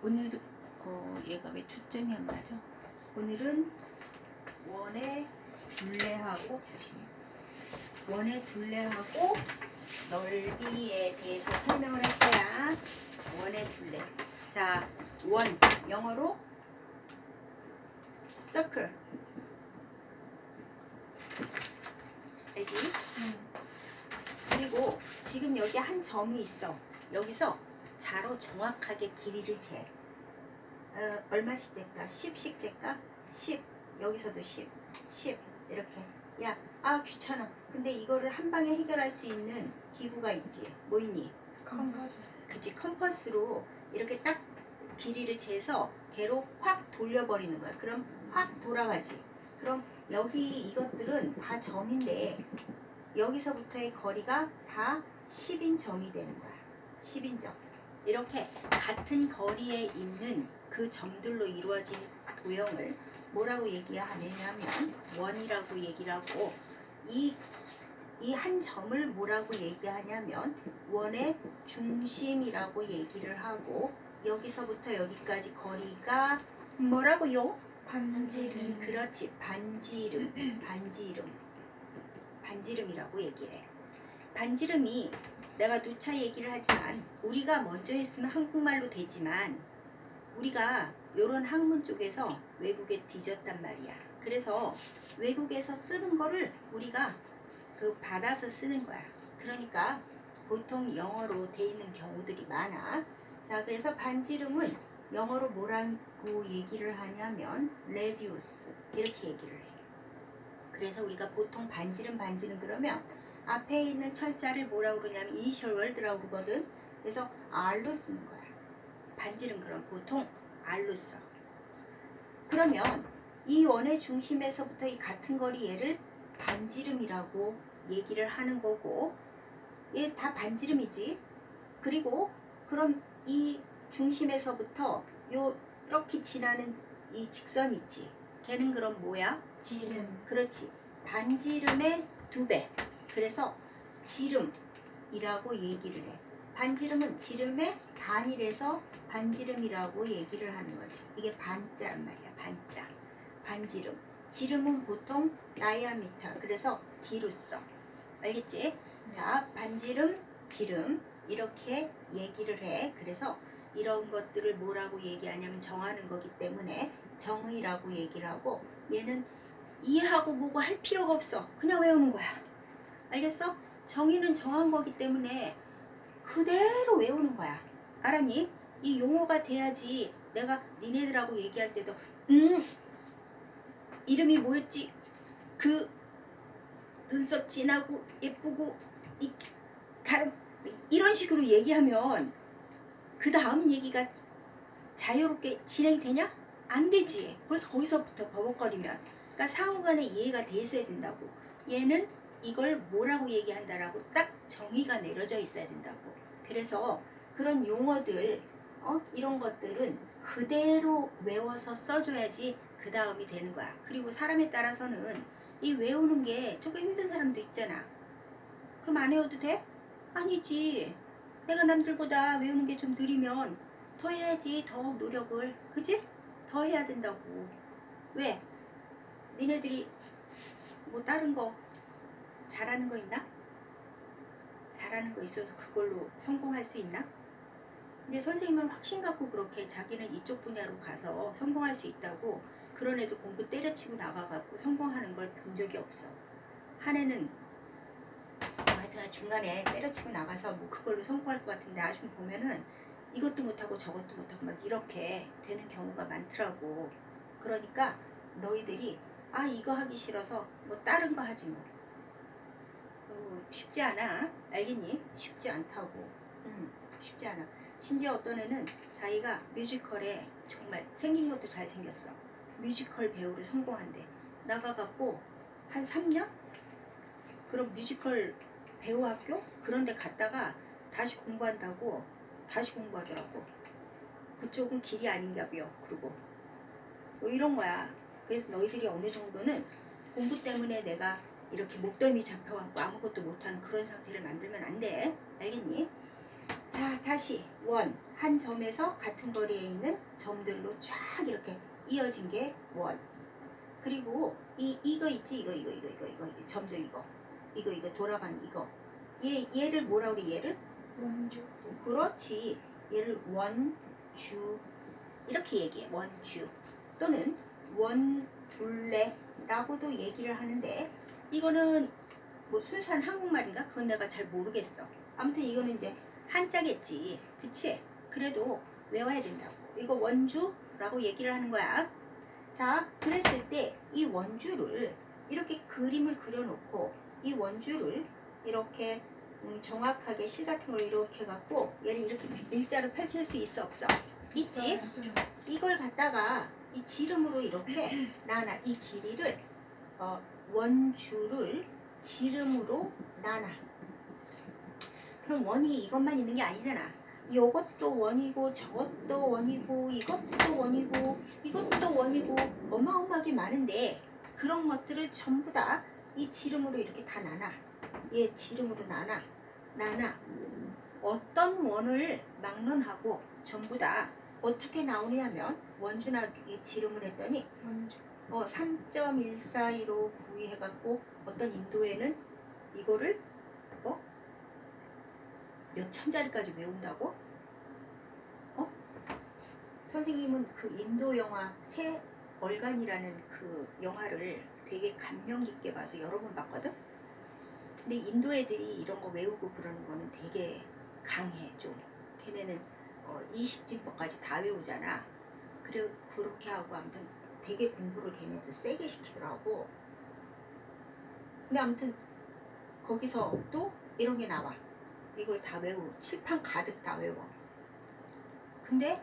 오늘 어 얘가 왜 초점이 안 맞아? 오늘은 원의 둘레하고 조심해. 원의 둘레하고 넓이에 대해서 설명을 할 거야. 원의 둘레. 자, 원 영어로 circle. 알지? 그리고 지금 여기 한 점이 있어. 여기서 자로 정확하게 길이를 재. 어, 얼마씩 잴까? 10씩 잴까? 10. 여기서도 10. 10. 이렇게. 야, 아 귀찮아. 근데 이거를 한 방에 해결할 수 있는 기구가 있지. 뭐 있니? 컴퍼스. 그치 컴퍼스로 이렇게 딱 길이를 재서 걔로 확 돌려버리는 거야. 그럼 확 돌아가지. 그럼 여기 이것들은 다 점인데 여기서부터의 거리가 다 10인 점이 되는 거야. 10인 점. 이렇게 같은 거리에 있는 그 점들로 이루어진 도형을 뭐라고 얘기하느냐면 원이라고 얘기를 하고 이 이 한 점을 뭐라고 얘기하냐면 원의 중심이라고 얘기를 하고 여기서부터 여기까지 거리가 뭐라고요? 반지름. 그렇지 반지름 반지름 반지름이라고 얘기를 해 반지름이 내가 누차 얘기를 하지만 우리가 먼저 했으면 한국말로 되지만 우리가 요런 학문 쪽에서 외국에 뒤졌단 말이야. 그래서 외국에서 쓰는 거를 우리가 그 받아서 쓰는 거야. 그러니까 보통 영어로 돼 있는 경우들이 많아. 자 그래서 반지름은 영어로 뭐라고 얘기를 하냐면 레디우스 이렇게 얘기를 해. 그래서 우리가 보통 반지름 반지름 그러면 앞에 있는 철자를 뭐라고 그러냐면 이니셜 월드라고 그러거든. 그래서 R로 쓰는 거야. 반지름 그럼 보통 R로 써. 그러면 이 원의 중심에서부터 이 같은 거리 얘를 반지름이라고 얘기를 하는 거고 얘 다 반지름이지. 그리고 그럼 이 중심에서부터 요 이렇게 지나는 이 직선 있지. 걔는 그럼 뭐야? 지름. 그렇지. 반지름의 두 배. 그래서 지름이라고 얘기를 해. 반지름은 지름의 반이래서 반지름이라고 얘기를 하는 거지. 이게 반자란 말이야. 반자. 반지름. 지름은 보통 다이아미터. 그래서 뒤로 써. 알겠지? 자, 반지름, 지름 이렇게 얘기를 해. 그래서 이런 것들을 뭐라고 얘기하냐면 정하는 거기 때문에 정의라고 얘기를 하고 얘는 이해하고 뭐고 할 필요가 없어. 그냥 외우는 거야. 알겠어? 정의는 정한 거기 때문에 그대로 외우는 거야. 알았니? 이 용어가 돼야지 내가 니네들하고 얘기할 때도 음 이름이 뭐였지? 그 눈썹 진하고 예쁘고 이 다른 이런 식으로 얘기하면 그 다음 얘기가 자유롭게 진행이 되냐? 안 되지. 벌써 거기서부터 버벅거리면. 그러니까 상호간에 이해가 돼 있어야 된다고. 얘는 이걸 뭐라고 얘기한다라고 딱 정의가 내려져 있어야 된다고. 그래서 그런 용어들, 어? 이런 것들은 그대로 외워서 써줘야지 그 다음이 되는 거야. 그리고 사람에 따라서는 이 외우는 게 조금 힘든 사람도 있잖아. 그럼 안 외워도 돼? 아니지. 내가 남들보다 외우는 게 좀 느리면 더 해야지 더 노력을 그지? 더 해야 된다고 왜? 니네들이 뭐 다른 거 잘하는 거 있나? 잘하는 거 있어서 그걸로 성공할 수 있나? 근데 선생님은 확신 갖고 그렇게 자기는 이쪽 분야로 가서 성공할 수 있다고 그런 애도 공부 때려치고 나가갖고 성공하는 걸 본 적이 없어 한 애는 뭐 하여튼 중간에 때려치고 나가서 뭐 그걸로 성공할 것 같은데 나중 보면은 이것도 못하고 저것도 못하고 막 이렇게 되는 경우가 많더라고. 그러니까 너희들이 아 이거 하기 싫어서 뭐 다른 거 하지 뭐. 어, 쉽지 않아. 알겠니? 쉽지 않다고. 응, 쉽지 않아. 심지어 어떤 애는 자기가 뮤지컬에 정말 생긴 것도 잘생겼어. 뮤지컬 배우로 성공한대. 나가갖고 한 3년? 그럼 뮤지컬 배우 학교? 그런 데 갔다가 다시 공부한다고 다시 공부하더라고. 그쪽은 길이 아닌가벼. 그러고 뭐 이런 거야. 그래서 너희들이 어느 정도는 공부 때문에 내가 이렇게 목덜미 잡혀갖고 아무것도 못하는 그런 상태를 만들면 안 돼. 알겠니? 자, 다시. 원. 한 점에서 같은 거리에 있는 점들로 쫙 이렇게 이어진 게 원. 그리고 이 이거 있지? 이거 이거 이거 이거 이거, 이거. 점들 이거. 이거 이거. 돌아가는 이거. 얘 얘를 뭐라 그래 얘를? 원주. 그렇지. 얘를 원주. 이렇게 얘기해. 원주. 또는 원둘레라고도 얘기를 하는데 이거는 뭐 순수한 한국말인가? 그건 내가 잘 모르겠어. 아무튼 이거는 이제 한자겠지. 그치? 그래도 외워야 된다고. 이거 원주라고 얘기를 하는 거야. 자 그랬을 때 이 원주를 이렇게 그림을 그려놓고 이 원주를 이렇게 음, 정확하게 실 같은 걸 이렇게 갖고 얘를 이렇게 일자로 펼칠 수 있어 없어? 있지? 이걸 갖다가 이 지름으로 이렇게 나눠 이 길이를 어, 원주를 지름으로 나눠. 그럼 원이 이것만 있는 게 아니잖아. 이것도 원이고 저것도 원이고 이것도 원이고 이것도 원이고 어마어마하게 많은데 그런 것들을 전부 다 이 지름으로 이렇게 다 나눠. 얘 지름으로 나눠. 나눠. 어떤 원을 막론하고 전부 다 어떻게 나오냐면 원준하기 지름을 했더니 원주 어 3.142로 구의해갖고 어떤 인도에는 이거를 어? 몇 천짜리까지 외운다고? 어? 선생님은 그 인도 영화 새 얼간이라는 그 영화를 되게 감명 깊게 봐서 여러 번 봤거든? 근데 인도 애들이 이런 거 외우고 그러는 거는 되게 강해 좀 걔네는 어, 20진법까지 다 외우잖아 그래 그렇게 하고 아무튼 되게 공부를 걔네들 세게 시키더라고. 근데 아무튼 거기서 또 이런 게 나와. 이걸 다 외우 칠판 가득 다 외워. 근데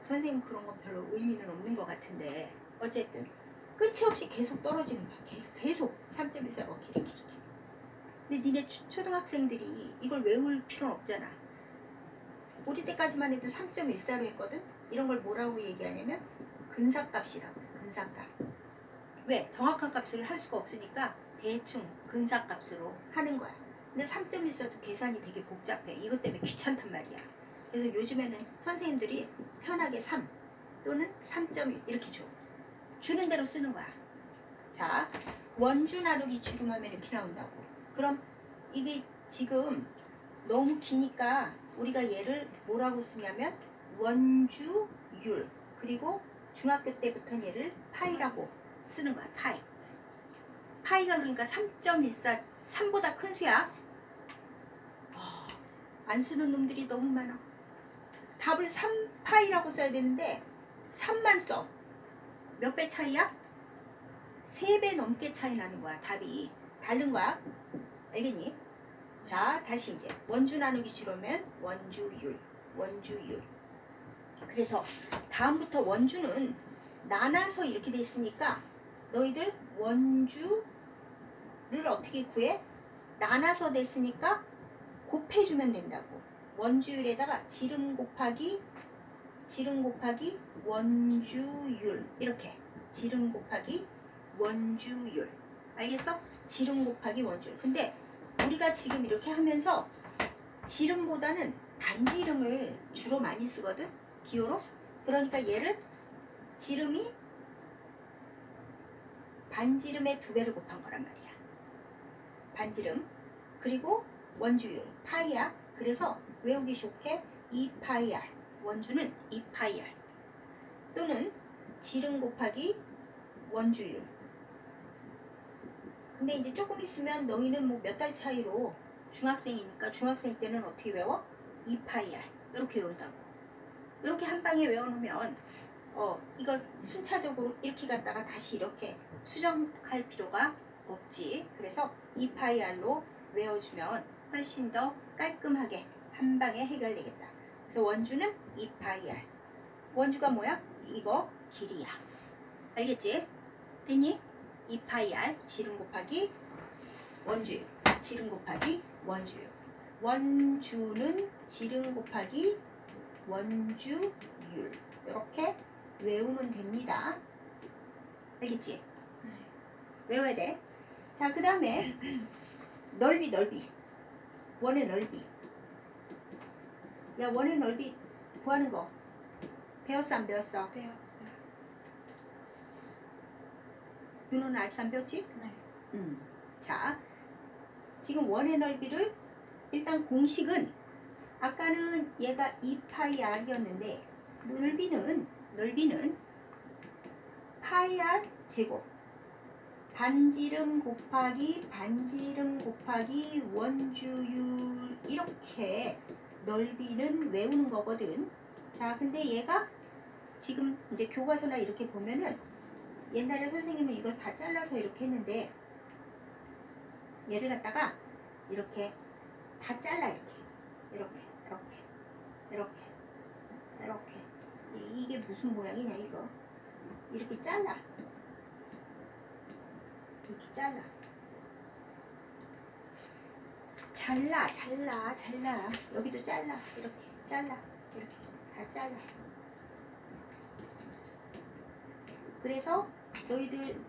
선생님 그런 건 별로 의미는 없는 것 같은데 어쨌든 끝이 없이 계속 떨어지는 거야. 계- 계속 3.14뭐 이렇게 이렇게 근데 니네 초- 초등학생들이 이걸 외울 필요는 없잖아. 우리 때까지만 해도 3.14로 했거든? 이런 걸 뭐라고 얘기하냐면 근사값이라고 근사값. 왜? 정확한 값을 할 수가 없으니까 대충 근사값으로 하는 거야. 근데 3.14도 계산이 되게 복잡해. 이것 때문에 귀찮단 말이야. 그래서 요즘에는 선생님들이 편하게 3 또는 3.1 이렇게 줘. 주는 대로 쓰는 거야. 자 원주 나누기 주름하면 이렇게 나온다고. 그럼 이게 지금 너무 기니까 우리가 얘를 뭐라고 쓰냐면 원주율 그리고 중학교 때부터 얘를 파이라고 쓰는 거야 파이. 파이가 그러니까 3.14 3보다 큰 수야. 아, 안 쓰는 놈들이 너무 많아. 답을 3파이라고 써야 되는데 3만 써. 몇 배 차이야? 3배 넘게 차이 나는 거야 답이. 다른 거야? 알겠니? 자 다시 이제. 원주 나누기 싫으면 원주율 원주율 그래서 다음부터 원주는 나눠서 이렇게 돼 있으니까 너희들 원주를 어떻게 구해? 나눠서 됐으니까 곱해주면 된다고. 원주율에다가 지름 곱하기 지름 곱하기 원주율. 이렇게. 지름 곱하기 원주율. 알겠어? 지름 곱하기 원주율. 근데 우리가 지금 이렇게 하면서 지름보다는 반지름을 주로 많이 쓰거든 기호로? 그러니까 얘를 지름이 반지름의 두 배를 곱한 거란 말이야. 반지름 그리고 원주율 파이야 그래서 외우기 좋게 2파이R 원주는 2파이R 또는 지름 곱하기 원주율. 근데 이제 조금 있으면 너희는 뭐 몇 달 차이로 중학생이니까 중학생 때는 어떻게 외워? 2파이R 이렇게 외운다고 이렇게 한 방에 외워놓으면 어 이걸 순차적으로 이렇게 갔다가 다시 이렇게 수정할 필요가 없지 그래서 2파이R로 외워주면 훨씬 더 깔끔하게 한 방에 해결되겠다 그래서 원주는 2파이R 원주가 뭐야? 이거 길이야 알겠지? 됐니? 2파이R 지름 곱하기 원주 지름 곱하기 원주 원주는 지름 곱하기 원주율 이렇게 외우면 됩니다 알겠지? 네. 외워야 돼. 자, 그 다음에 넓이, 넓이. 원의 넓이. 야, 원의 넓이 구하는 거 배웠어 안 배웠어? 배웠어요. 윤호는 아직 안 배웠지? 네. 음. 자, 지금 원의 넓이를 일단 공식은 아까는 얘가 2파이 r이었는데 넓이는 넓이는 파이 r 제곱. 반지름 곱하기 반지름 곱하기 원주율 이렇게 넓이는 외우는 거거든. 자, 근데 얘가 지금 이제 교과서나 이렇게 보면은 옛날에 선생님은 이걸 다 잘라서 이렇게 했는데 얘를 갖다가 이렇게 다 잘라 이렇게. 이렇게 이렇게. 이렇게. 이게 무슨 모양이냐 이거? 이렇게 잘라. 이렇게 잘라. 잘라 잘라 잘라. 여기도 잘라. 이렇게 잘라. 이렇게. 다 잘라. 그래서 너희들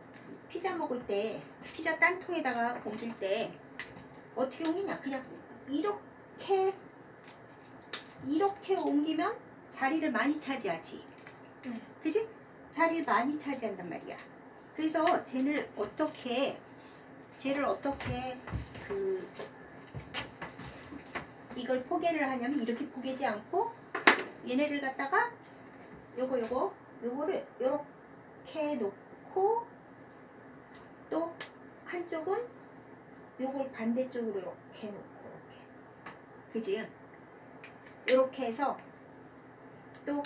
피자 먹을 때 피자 딴 통에다가 옮길 때 어떻게 옮기냐? 그냥 이렇게 이렇게 옮기면 자리를 많이 차지하지 네. 그지 자리를 많이 차지한단 말이야 그래서 쟤를 어떻게 쟤를 어떻게 그 이걸 포개를 하냐면 이렇게 포개지 않고 얘네를 갖다가 요거 요거 요거를 요렇게 놓고 또 한쪽은 요걸 반대쪽으로 이렇게 놓고 이렇게 그지? 요렇게 해서 또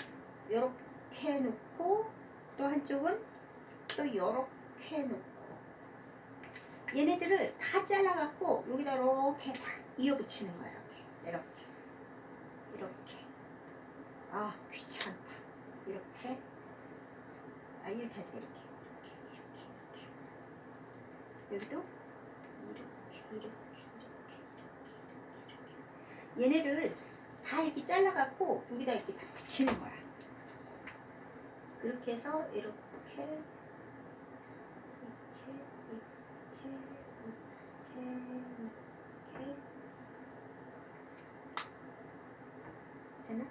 요렇게 놓고 또 한쪽은 또 요렇게 놓고. 얘네들을 다 잘라갖고 여기다 이렇게 다 이어붙이는 거야 이렇게. 이렇게. 이렇게. 아 귀찮다. 이렇게. 아 이렇게 하자 이렇게. 이렇게 이렇게 이렇게. 여기도 이렇게 이렇게 이렇게 이렇게 이렇게. 얘네를 다 이렇게 잘라갖고 여기다 이렇게 다 붙이는 거야. 그렇게 해서 이렇게 이렇게 이렇게 이렇게 이렇게 됐나?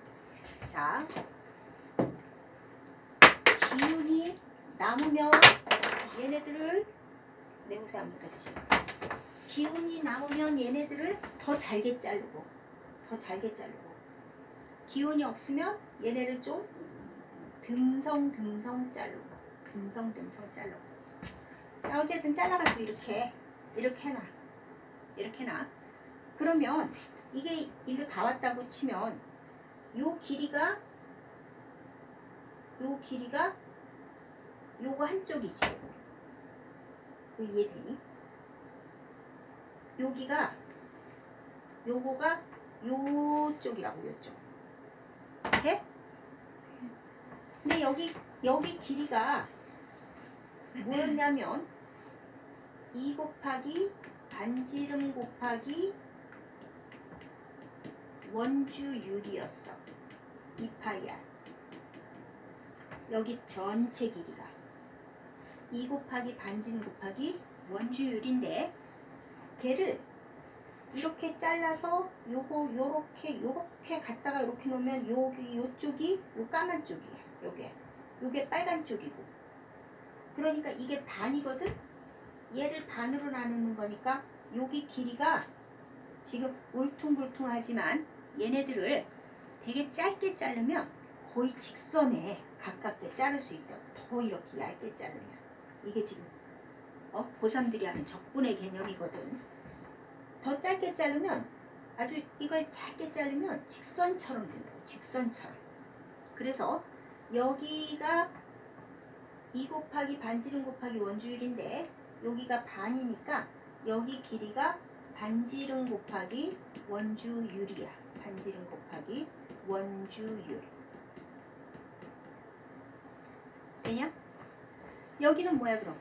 자. 기운이 남으면 얘네들을 내 옷에 안 묻었지 기운이 남으면 얘네들을 더 잘게 자르고 더 잘게 자르고 기운이 없으면 얘네를 좀 듬성듬성 자르고 듬성듬성 자르고. 자 어쨌든 잘라가지고 이렇게 이렇게 해놔. 이렇게 해놔. 그러면 이게 일로 다 왔다고 치면 요 길이가 요 길이가 요거 한쪽이지. 이거 이해되니? 여기가 요거가 요쪽이라고 요쪽 돼? 근데 여기 여기 길이가 뭐였냐면 2 곱하기 반지름 곱하기 원주율이었어. 2파이야 여기 전체 길이가. 2 곱하기 반지름 곱하기 원주율인데 걔를 이렇게 잘라서 요거 요렇게 요렇게 갖다가 이렇게 놓으면 여기 요쪽이 요 까만 쪽이야 요게. 요게 빨간 쪽이고. 그러니까 이게 반이거든? 얘를 반으로 나누는 거니까 여기 길이가 지금 울퉁불퉁하지만 얘네들을 되게 짧게 자르면 거의 직선에 가깝게 자를 수 있다 더 이렇게 얇게 자르면. 이게 지금 어? 고3들이 하는 적분의 개념이거든 더 짧게 자르면 아주 이걸 짧게 자르면 직선처럼 된다고 직선처럼 그래서 여기가 2 곱하기 반지름 곱하기 원주율인데 여기가 반이니까 여기 길이가 반지름 곱하기 원주율이야 반지름 곱하기 원주율 되냐? 여기는 뭐야 그럼?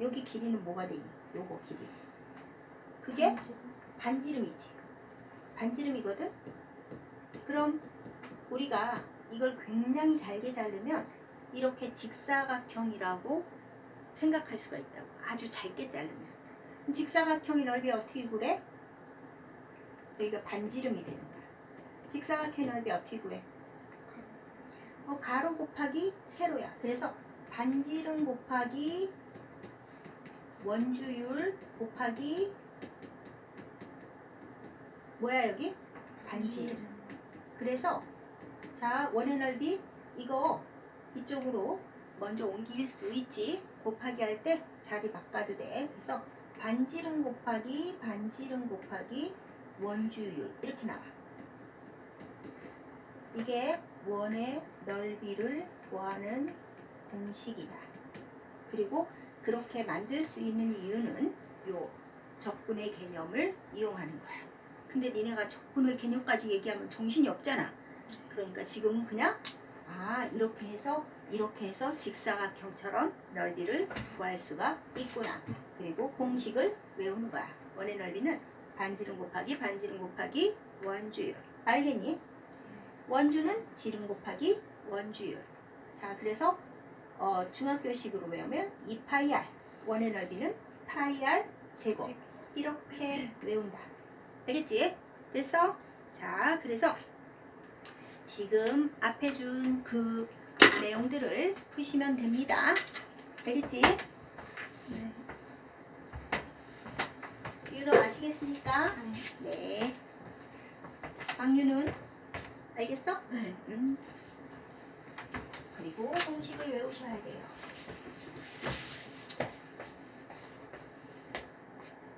여기 길이는 뭐가 되니? 요거 길이 그게 반지름이지. 반지름이거든? 그럼 우리가 이걸 굉장히 잘게 자르면 이렇게 직사각형이라고 생각할 수가 있다고. 아주 잘게 자르면. 직사각형의 넓이 어떻게 그래? 여기가 반지름이 되는 거야. 직사각형 넓이 어떻게 구해? 어, 가로 곱하기 세로야. 그래서 반지름 곱하기 원주율 곱하기 뭐야 여기? 반지름. 그래서 자 원의 넓이 이거 이쪽으로 먼저 옮길 수 있지? 곱하기 할 때 자리 바꿔도 돼. 그래서 반지름 곱하기 반지름 곱하기 원주율. 이렇게 나와. 이게 원의 넓이를 구하는 공식이다. 그리고 그렇게 만들 수 있는 이유는 요 적분의 개념을 이용하는 거야 근데 니네가 적분의 개념까지 얘기하면 정신이 없잖아 그러니까 지금은 그냥 아 이렇게 해서 이렇게 해서 직사각형처럼 넓이를 구할 수가 있구나. 그리고 공식을 외우는 거야. 원의 넓이는 반지름 곱하기 반지름 곱하기 원주율. 알겠니? 원주는 지름 곱하기 원주율. 자 그래서 어, 중학교식으로 외우면 2파이 r 원의 넓이는 파이 r 제곱 이렇게 외운다. 알겠지? 됐어? 자 그래서 지금 앞에 준 그 내용들을 푸시면 됩니다. 알겠지? 네. 유로 아시겠습니까? 네. 강유는 알겠어? 네. 음. 그리고 공식을 외우셔야 돼요.